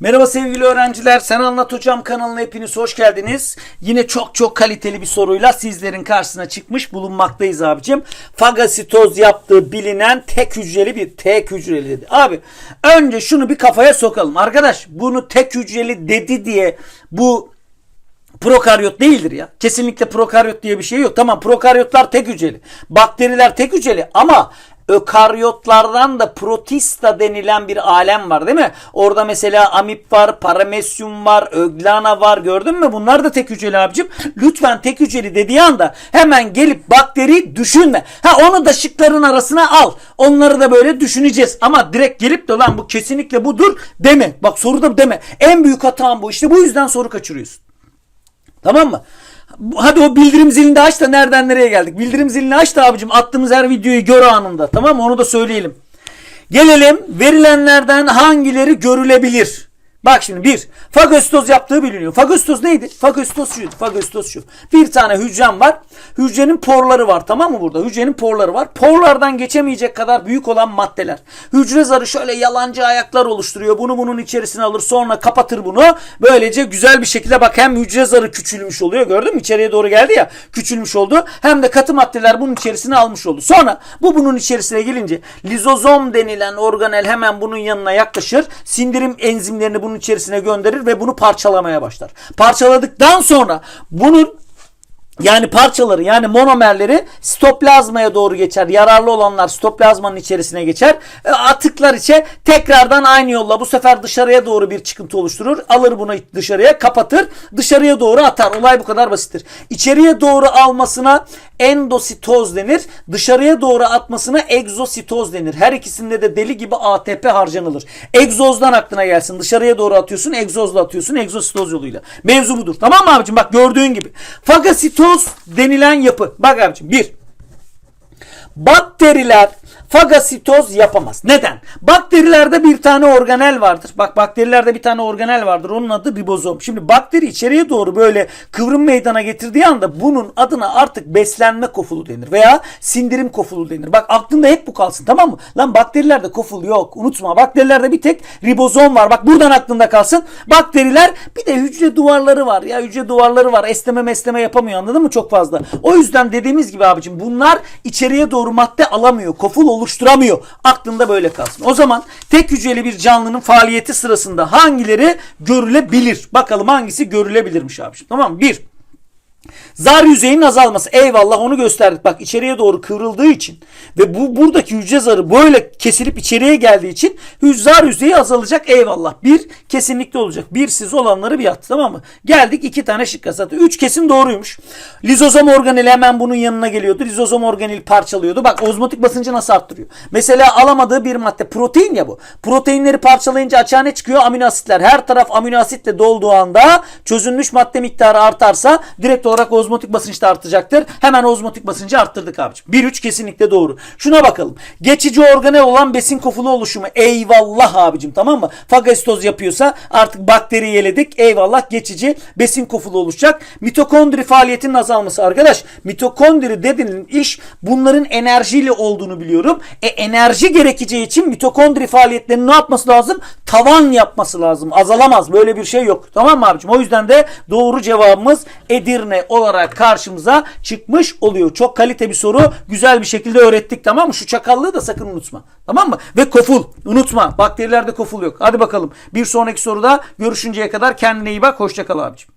Merhaba sevgili öğrenciler. Sen Anlat Hocam kanalına hepiniz hoş geldiniz. Yine çok çok kaliteli bir soruyla sizlerin karşısına çıkmış bulunmaktayız abicim. Fagasitoz yaptığı bilinen tek hücreli bir tek hücreli dedi. Abi önce şunu bir kafaya sokalım. Arkadaş bunu tek hücreli dedi diye bu prokaryot değildir ya. Kesinlikle prokaryot diye bir şey yok. Tamam prokaryotlar tek hücreli. Bakteriler tek hücreli ama ökaryotlardan da protista denilen bir alem var değil mi? Orada mesela amip var, paramesyum var, öglana var gördün mü? Bunlar da tek hücreli abicim. Lütfen tek hücreli dediği anda hemen gelip bakteri düşünme. Ha onu da şıkların arasına al. Onları da böyle düşüneceğiz. Ama direkt gelip de lan bu kesinlikle budur deme. Bak soruda deme. En büyük hatam bu. İşte bu yüzden soru kaçırıyorsun. Tamam mı? Hadi o bildirim zilini aç da nereden nereye geldik. Bildirim zilini aç da abicim attığımız her videoyu gör anında. Tamam mı? Onu da söyleyelim. Gelelim verilenlerden hangileri görülebilir? Bak şimdi bir, fagositoz yaptığı biliniyor. Fagositoz neydi? Fagositoz şu, fagositoz şu. Bir tane hücrem var. Hücrenin porları var tamam mı burada? Hücrenin porları var. Porlardan geçemeyecek kadar büyük olan maddeler. Hücre zarı şöyle yalancı ayaklar oluşturuyor. Bunu bunun içerisine alır sonra kapatır bunu. Böylece güzel bir şekilde bak hem hücre zarı küçülmüş oluyor gördün mü? İçeriye doğru geldi ya küçülmüş oldu. Hem de katı maddeler bunun içerisine almış oldu. Sonra bu bunun içerisine gelince lizozom denilen organel hemen bunun yanına yaklaşır. Sindirim enzimlerini bunun içerisine gönderir ve bunu parçalamaya başlar. Parçaladıktan sonra bunun yani parçaları yani monomerleri sitoplazmaya doğru geçer. Yararlı olanlar sitoplazmanın içerisine geçer. E, Atıklar içe tekrardan aynı yolla bu sefer dışarıya doğru bir çıkıntı oluşturur. Alır bunu dışarıya kapatır. Dışarıya doğru atar. Olay bu kadar basittir. İçeriye doğru almasına endositoz denir. Dışarıya doğru atmasına egzositoz denir. Her ikisinde de deli gibi ATP harcanılır. Egzozdan aklına gelsin. Dışarıya doğru atıyorsun, egzozla atıyorsun, egzositoz yoluyla. Mevzu budur. Tamam mı abicim? Bak gördüğün gibi. Fagasitoz denilen yapı. Bak abicim bir. Bakteriler fagasitoz yapamaz. Neden? Bakterilerde bir tane organel vardır. Bak bakterilerde bir tane organel vardır. Onun adı ribozom. Şimdi bakteri içeriye doğru böyle kıvrım meydana getirdiği anda bunun adına artık beslenme kofulu denir veya sindirim kofulu denir. Bak aklında hep bu kalsın tamam mı? Lan bakterilerde koful yok. Unutma. Bakterilerde bir tek ribozom var. Bak buradan aklında kalsın. Bakteriler bir de hücre duvarları var. Ya hücre duvarları var. Esneme mesleme yapamıyor anladın mı? Çok fazla. O yüzden dediğimiz gibi abicim bunlar içeriye doğru madde alamıyor. Koful oluşturamıyor. Aklında böyle kalsın. O zaman tek hücreli bir canlının faaliyeti sırasında hangileri görülebilir? Bakalım hangisi görülebilirmiş abicim. Tamam mı? Bir. Zar yüzeyinin azalması. Eyvallah onu gösterdik. Bak içeriye doğru kıvrıldığı için ve bu buradaki hücre zarı böyle kesilip içeriye geldiği için zar yüzeyi azalacak. Eyvallah. Bir kesinlikle olacak. Birsiz olanları bir attı tamam mı? Geldik iki tane şık zaten. Üç kesin doğruymuş. Lizozom organeli hemen bunun yanına geliyordu. Lizozom organeli parçalıyordu. Bak ozmotik basıncı nasıl arttırıyor? Mesela alamadığı bir madde protein ya bu. Proteinleri parçalayınca açığa ne çıkıyor? Amino asitler. Her taraf amino asitle dolduğu anda çözünmüş madde miktarı artarsa direkt olarak ozmotik basınç da artacaktır. Hemen ozmotik basıncı arttırdık abicim. 1-3 kesinlikle doğru. Şuna bakalım. Geçici organel olan besin kofulu oluşumu. Eyvallah abicim tamam mı? Fagositoz yapıyorsa artık bakteri yeledik. Eyvallah geçici besin kofulu oluşacak. Mitokondri faaliyetinin azalması. Arkadaş mitokondri dediğin iş bunların enerjiyle olduğunu biliyorum. E enerji gerekeceği için mitokondri faaliyetlerinin ne yapması lazım? Tavan yapması lazım. Azalamaz. Böyle bir şey yok. Tamam mı abicim? O yüzden de doğru cevabımız Edirne olarak karşımıza çıkmış oluyor. Çok kalite bir soru. Güzel bir şekilde öğrettik tamam mı? Şu çakallığı da sakın unutma. Tamam mı? Ve koful. Unutma. Bakterilerde koful yok. Hadi bakalım. Bir sonraki soruda görüşünceye kadar kendine iyi bak. Hoşça kal abicim.